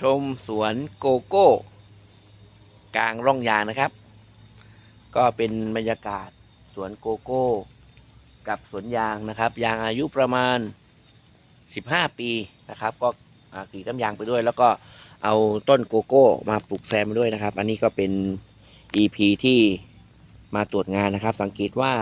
ชมสวนโกโก้ กลางร่องยางนะครับ ก็เป็นบรรยากาศสวนโกโก้ กับสวนยางนะครับ ยางอายุประมาณ 15 ปีนะครับ ก็อ่กรีดน้ำยางไปด้วย แล้วก็เอาต้นโกโก้มาปลูกแซมไปด้วยนะครับ อันนี้ก็เป็น EP ที่มาตรวจงานนะครับ สังเกตว่า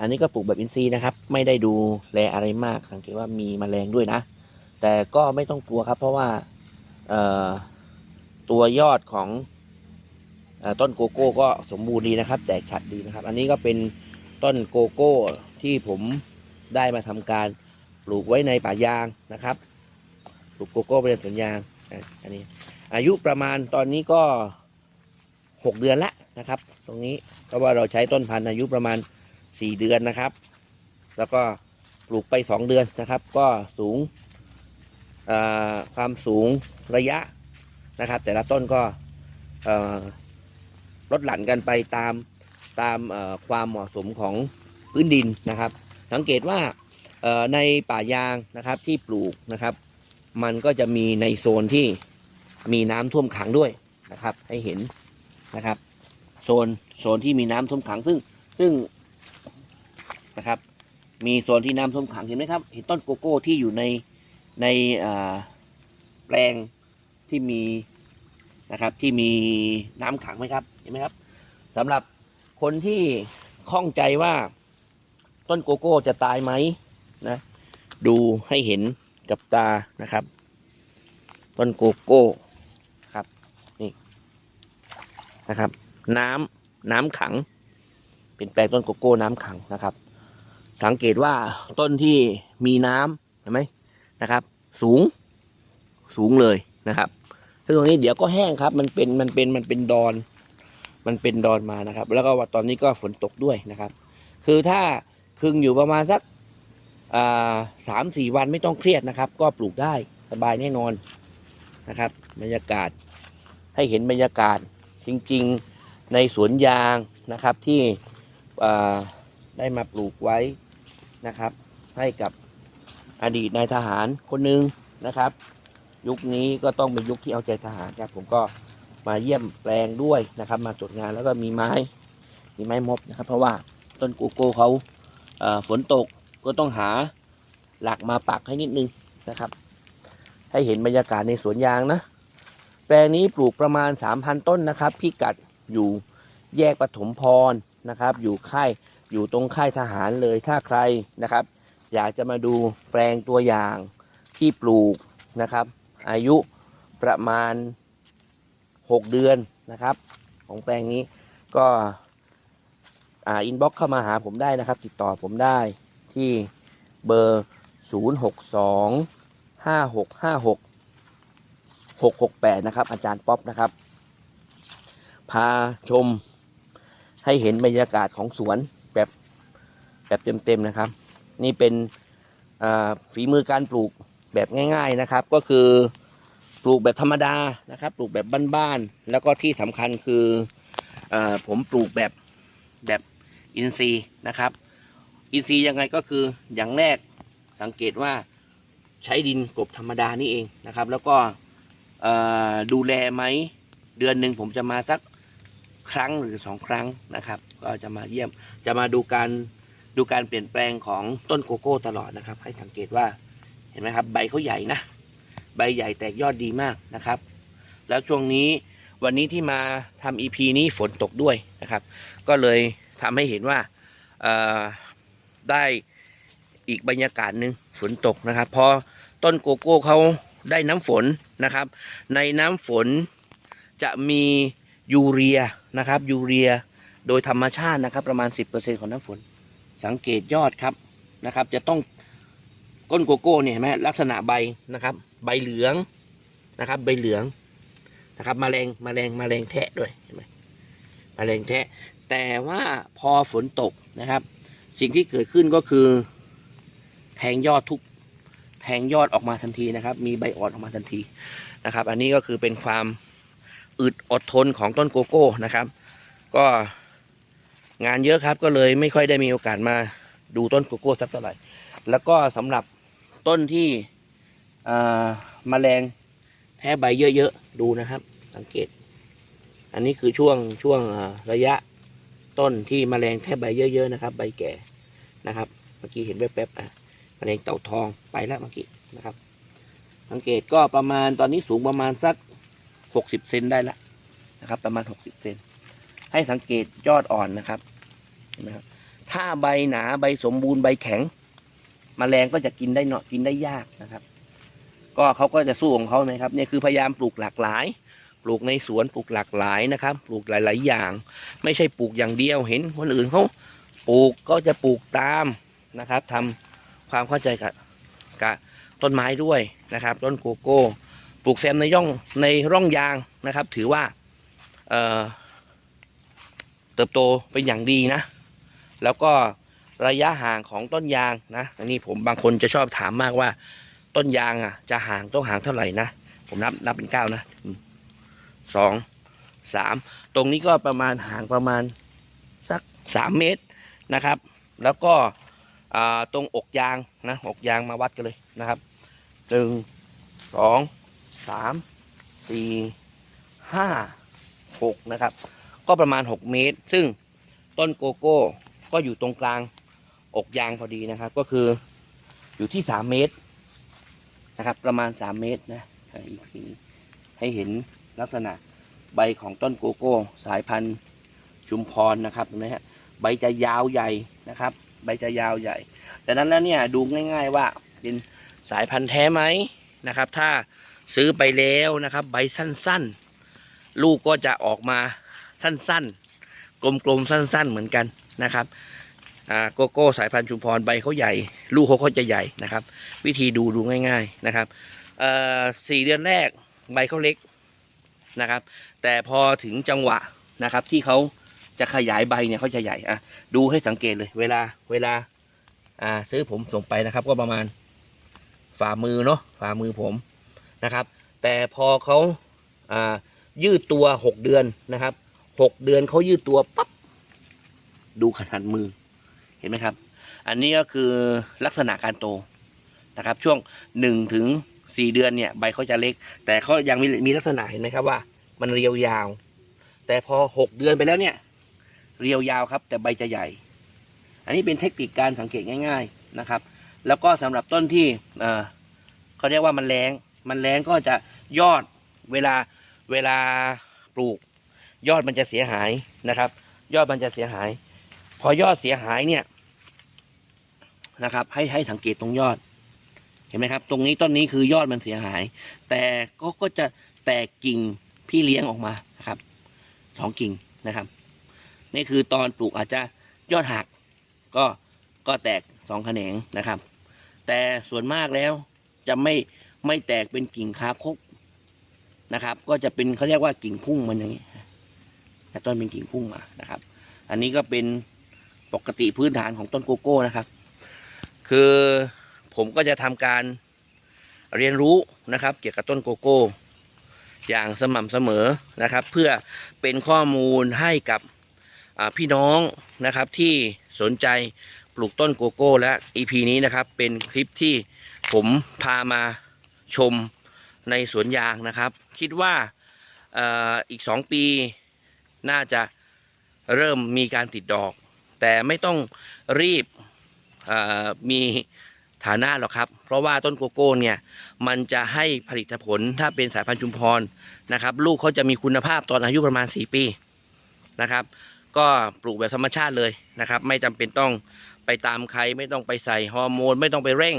อันนี้ก็ปลูกแบบอินทรีย์นะครับ ไม่ได้ดูแลอะไรมาก สังเกตว่ามีแมลงด้วยนะ แต่ก็ไม่ต้องกลัวครับ เพราะว่า ตัวยอดของอต้นโกโก้ก็สมบูรณ์ดีนะครับ แตกฉัดดีนะครับ อันนี้ก็เป็นต้นโกโก้ที่ผมได้มาทำการปลูกไว้ในป่ายางนะครับปลูกโกโก้ไปในสวนยางอันนี้ อายุประมาณตอนนี้ก็หกเดือนละนะครับ ตรงนี้เพราะว่าเราใช้ต้นพันธุ์อายุประมาณสี่เดือนนะครับ แล้วก็ปลูกไปสองเดือนนะครับ ก็สูง ความสูงระยะนะครับ แต่ละต้นก็ลดหลั่นกันไปตามตามความเหมาะสมของพื้นดินนะครับ สังเกตว่าในป่ายางนะครับที่ปลูกนะครับ มันก็จะมีในโซนที่มีน้ำท่วมขังด้วยนะครับ ให้เห็นนะครับ โซนโซนที่มีน้ำท่วมขังซึ่งซึ่งนะครับ มีโซนที่น้ำท่วมขังเห็นไหมครับ เห็นต้นโกโก้ที่อยู่ใน ในแปลงที่มีนะครับที่มีน้ำขังไหมครับเห็นไหมครับสำหรับคนที่ข้องใจว่าต้นโกโก้จะตายไหมนะดูให้เห็นกับตานะครับ ต้นโกโก้ครับนี่นะครับ น้ำน้ำขัง เป็นแปลงต้นโกโก้น้ำขังนะครับ สังเกตว่าต้นที่มีน้ำเห็นไหม นะครับ สูงสูงเลยนะครับ ซึ่งตรงนี้เดี๋ยวก็แห้งครับ มันเป็นมันเป็นมันเป็นดอน มันเป็นดอนมานะครับ แล้วก็ว่าตอนนี้ก็ฝนตกด้วยนะครับ คือถ้าคึงอยู่ประมาณสักสามสี่วันไม่ต้องเครียดนะครับ ก็ปลูกได้สบายแน่นอนนะครับ บรรยากาศให้เห็นบรรยากาศจริงๆในสวนยางนะครับที่ได้มาปลูกไว้นะครับ ให้กับ อดีตนายทหารคนหนึ่งนะครับ ยุคนี้ก็ต้องเป็นยุคที่เอาใจทหารครับผมก็มาเยี่ยมแปลงด้วยนะครับ มาตรวจงานแล้วก็มีไม้มีไม้มบนะครับ เพราะว่าต้นโกโก้เขาฝนตกก็ต้องหาหลักมาปักให้นิดนึงนะครับ ให้เห็นบรรยากาศในสวนยางนะ แปลงนี้ปลูกประมาณ 3,000 ต้นนะครับ พิกัดอยู่แยกปฐมพรนะครับ อยู่ค่ายอยู่ตรงค่ายทหารเลยถ้าใครนะครับ อยากจะมาดูแปลงตัวอย่างที่ปลูกนะครับ อายุประมาณ 6 เดือนนะครับ ของแปลงนี้ก็อ่าอินบ็อกเข้ามาหาผมได้นะครับ ติดต่อผมได้ที่เบอร์ 0 6 2 5 6 5 6 6 6 8 นะครับ อาจารย์ป๊อปนะครับ พาชมให้เห็นบรรยากาศของสวนแบบแบบเต็มๆนะครับ นี่เป็นฝีมือการปลูกแบบง่าย ๆนะครับ ก็คือปลูกแบบธรรมดานะครับ ปลูกแบบบ้านๆแล้วก็ที่สำคัญคืออผมปลูกแบบแบบอินทรีย์นะครับ อินทรีย์ยังไงก็คืออย่างแรกสังเกตว่าใช้ดินกบธรรมดานี่เองนะครับ แล้วก็ดูแลไหมเดือนหนึ่งผมจะมาสักครั้งหรือสองครั้งนะครับ ก็จะมาเยี่ยมจะมาดูการ ดูการเปลี่ยนแปลงของต้นโกโก้ตลอดนะครับ ให้สังเกตว่าเห็นไหมครับ ใบเขาใหญ่นะ ใบใหญ่แตกยอดดีมากนะครับ แล้วช่วงนี้วันนี้ที่มาทำ EP นี้ฝนตกด้วยนะครับ ก็เลยทำให้เห็นว่าได้อีกบรรยากาศหนึ่งฝนตกนะครับ พอต้นโกโก้เขาได้น้ำฝนนะครับ ในน้ำฝนจะมียูเรียนะครับยูเรียโดยธรรมชาตินะครับ ประมาณ 10%ของน้ำฝน สังเกตยอดครับนะครับ จะต้องก้นโกโก้เนี่ยเห็นไหมลักษณะใบนะครับ ใบเหลืองนะครับ ใบเหลืองนะครับมแมลงมแมลงมแมลงแทะด้วยเห็นไหมมแมลงแทะ แต่ว่าพอฝนตกนะครับ สิ่งที่เกิดขึ้นก็คือ แทงยอดทุกแทงยอดออกมาทันทีนะครับ มีใบอ่อนออกมาทันทีนะครับ อันนี้ก็คือเป็นความอึดอดทนของต้นโกโก้นะครับ ก็ งานเยอะครับก็เลยไม่ค่อยได้มีโอกาสมาดูต้นโกโก้สักเท่าไหร่ แล้วก็สำหรับต้นที่อ่าแมลงแท้ใบเยอะๆดูนะครับ สังเกต อันนี้คือช่วงช่วงระยะต้นที่แมลงแทบใบเยอะๆนะครับ ใบแก่นะครับ เมื่อกี้เห็นแป๊บๆอะแมลงเต่าทองไปแล้วเมื่อกี้นะครับ สังเกตก็ประมาณตอนนี้สูงประมาณสักหกสิบเซนได้ละนะครับ ประมาณหกสิบเซนให้สังเกตยอดอ่อนนะครับ เห็นไหมครับถ้าใบหนาใบสมบูรณ์ใบแข็งแมลงก็จะกินได้เนาะกินได้ยากนะครับ ก็เขาก็จะสู้ของเขาไหมครับเนี่ยคือพยายามปลูกหลากหลาย ปลูกในสวนปลูกหลากหลายนะครับ ปลูกหลาย ๆ อย่าง ไม่ใช่ปลูกอย่างเดียวเห็นคนอื่นเขาปลูกก็จะปลูกตามนะครับทำความเข้าใจกับกับต้นไม้ด้วยนะครับ ต้นโกโก้ปลูกแซมในย่องในร่องยางนะครับ ถือว่าเอ่อเติบโตเป็นอย่างดีนะ แล้วก็ระยะห่างของต้นยางนะอันนี้ผมบางคนจะชอบถามมากว่า ต้นยางอะ จะห่างต้องห่างเท่าไหร่นะผมนับนับเป็นเก้านะสองสามตรงนี้ก็ประมาณห่างประมาณสักสามเมตรนะครับ แล้วก็ตรงอกยางนะอกยางมาวัดกันเลยนะครับหนึ่งสองสามสี่ห้าหกนะครับ ก็ประมาณหกเมตร ซึ่งต้นโกโก้ ก็อยู่ตรงกลางอกยางพอดีนะครับ ก็คืออยู่ที่สามเมตรนะครับ ประมาณ3เมตรนะอีกทีให้เห็นลักษณะใบของต้นโกโก้ สายพันธุ์ชุมพรนะครับเห็นไหมฮะใบจะยาวใหญ่นะครับ ใบจะยาวใหญ่ดังนั้นแล้วเนี่ยดูง่าย ๆ ว่าเป็นสายพันธุ์แท้ไหมนะครับ ถ้าซื้อไปแล้วนะครับ ใบสั้นๆ ลูกก็จะออกมาสั้นๆ กลมๆ สั้นๆ เหมือนกัน นะครับโกโก้สายพันธุ์ชุมพรใบเขาใหญ่ ลูกเขาก็จะใหญ่นะครับ วิธีดูดูง่าย ๆนะครับสี่เดือนแรกใบเขาเล็กนะครับ แต่พอถึงจังหวะนะครับ ที่เขาจะขยายใบเนี่ยเขาจะใหญ่อะดูให้สังเกตเลย เวลาเวลาอ่าซื้อผมส่งไปนะครับ ก็ประมาณฝ่ามือเนาะฝ่ามือผมนะครับ แต่พอเขาอ่ายืดตัวหกเดือนนะครับหกเดือนเขายืดตัวปั๊บ ดูขนาดมือ เห็นไหมครับ อันนี้ก็คือลักษณะการโตนะครับ ช่วงหนึ่งถึงสี่เดือนเนี่ยใบเขาจะเล็ก แต่เขายังมีมีลักษณะเห็นไหมครับว่า มันเรียวยาว แต่พอหกเดือนไปแล้วเนี่ย เรียวยาวครับ แต่ใบจะใหญ่ อันนี้เป็นเทคนิคการสังเกตง่าย ๆนะครับ แล้วก็สำหรับต้นที่เออเขาเรียกว่ามันแรงมันแรงก็จะยอดเวลาเวลาปลูก ยอดมันจะเสียหายนะครับ ยอดมันจะเสียหาย พอยอดเสียหายเนี่ยนะครับ ให้ให้สังเกตตรงยอด เห็นไหมครับ ตรงนี้ต้นนี้คือยอดมันเสียหาย แต่ก็ก็จะแตกกิ่งพี่เลี้ยงออกมานะครับสองกิ่งนะครับ นี่คือตอนปลูกอาจจะยอดหัก ก็ก็แตกสองแขนงนะครับ แต่ส่วนมากแล้วจะไม่ไม่แตกเป็นกิ่งคาคกนะครับ ก็จะเป็นเขาเรียกว่ากิ่งพุ่งมันอย่างนี้ต้นเป็นกิ่งพุ่งมานะครับ อันนี้ก็เป็น ปกติพื้นฐานของต้นโกโก้นะครับ คือผมก็จะทำการเรียนรู้นะครับ เกี่ยวกับต้นโกโก้ อย่างสม่ำเสมอนะครับ เพื่อเป็นข้อมูลให้กับพี่น้องนะครับที่สนใจปลูกต้นโกโก้และ EP นี้นะครับเป็นคลิปที่ผมพามาชมในสวนยางนะครับ คิดว่าอ่ออีกสองปีน่าจะเริ่มมีการติดดอก แต่ไม่ต้องรีบมีฐานะหรอกครับ เพราะว่าต้นโกโก้เนี่ยมันจะให้ผลิตผลถ้าเป็นสายพันธุ์ชุมพรนะครับ ลูกเขาจะมีคุณภาพตอนอายุประมาณ 4 ปีนะครับ ก็ปลูกแบบธรรมชาติเลยนะครับ ไม่จำเป็นต้องไปตามใครไม่ต้องไปใส่ฮอร์โมน ไม่ต้องไปเร่ง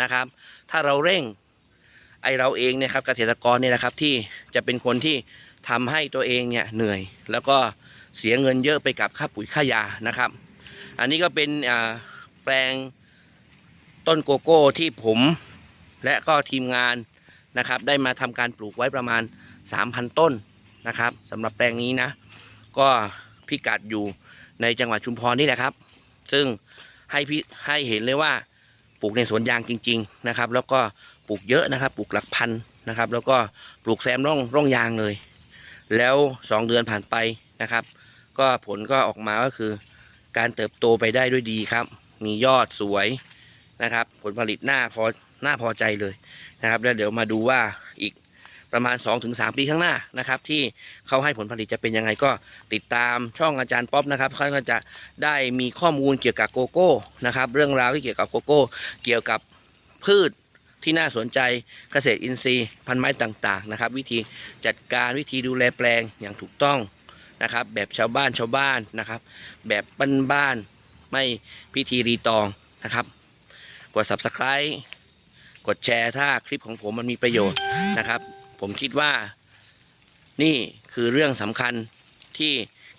นะครับ ถ้าเราเร่งไอเราเองเนี่ยครับเกษตรกรเนี่ยนะครับที่จะเป็นคนที่ทำให้ตัวเองเนี่ยเหนื่อย แล้วก็ เสียเงินเยอะไปกับค่าปุ๋ยค่ายานะครับ อันนี้ก็เป็นแปลงต้นโกโก้ที่ผมและก็ทีมงานนะครับ ได้มาทำการปลูกไว้ประมาณ 3,000 ต้นนะครับสำหรับแปลงนี้นะ ก็พิกัดอยู่ในจังหวัดชุมพรนี่แหละครับ ซึ่งให้พี่ให้เห็นเลยว่าปลูกในสวนยางจริง ๆนะครับ แล้วก็ปลูกเยอะนะครับ ปลูกหลักพันนะครับ แล้วก็ปลูกแซมร่องร่องยางเลย แล้วสองเดือนผ่านไปนะครับ ก็ผลก็ออกมาก็คือ การเติบโตไปได้ด้วยดีครับ มียอดสวยนะครับ ผลผลิตหน้าพอหน้าพอใจเลยนะครับ แล้วเดี๋ยวมาดูว่าอีกประมาณ 2-3 ปีข้างหน้านะครับ ที่เขาให้ผลผลิตจะเป็นยังไงก็ติดตามช่องอาจารย์ป๊อปนะครับเขาก็จะได้มีข้อมูลเกี่ยวกับโกโก้นะครับ เรื่องราวที่เกี่ยวกับโกโก้ เกี่ยวกับพืชที่น่าสนใจเกษตรอินทรีย์ พันไม้ต่างๆนะครับ วิธีจัดการวิธีดูแลแปลงอย่างถูกต้อง นะครับ แบบชาวบ้านชาวบ้านนะครับ แบบบ้านๆไม่พิธีรีตองนะครับ กด subscribe กดแชร์ถ้าคลิปของผมมันมีประโยชน์นะครับ ผมคิดว่านี่คือเรื่องสำคัญที่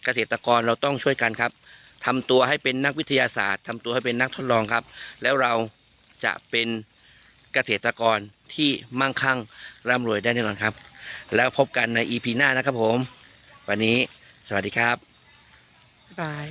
เกษตรกรเราต้องช่วยกันครับทำตัวให้เป็นนักวิทยาศาสตร์ทำตัวให้เป็นนักทดลองครับ แล้วเราจะเป็นเกษตรกรที่มั่งคั่งร่ำรวยได้แน่นอนครับ แล้วพบกันใน EP หน้านะครับผม วันนี้ สวัสดีครับ บ๊ายบาย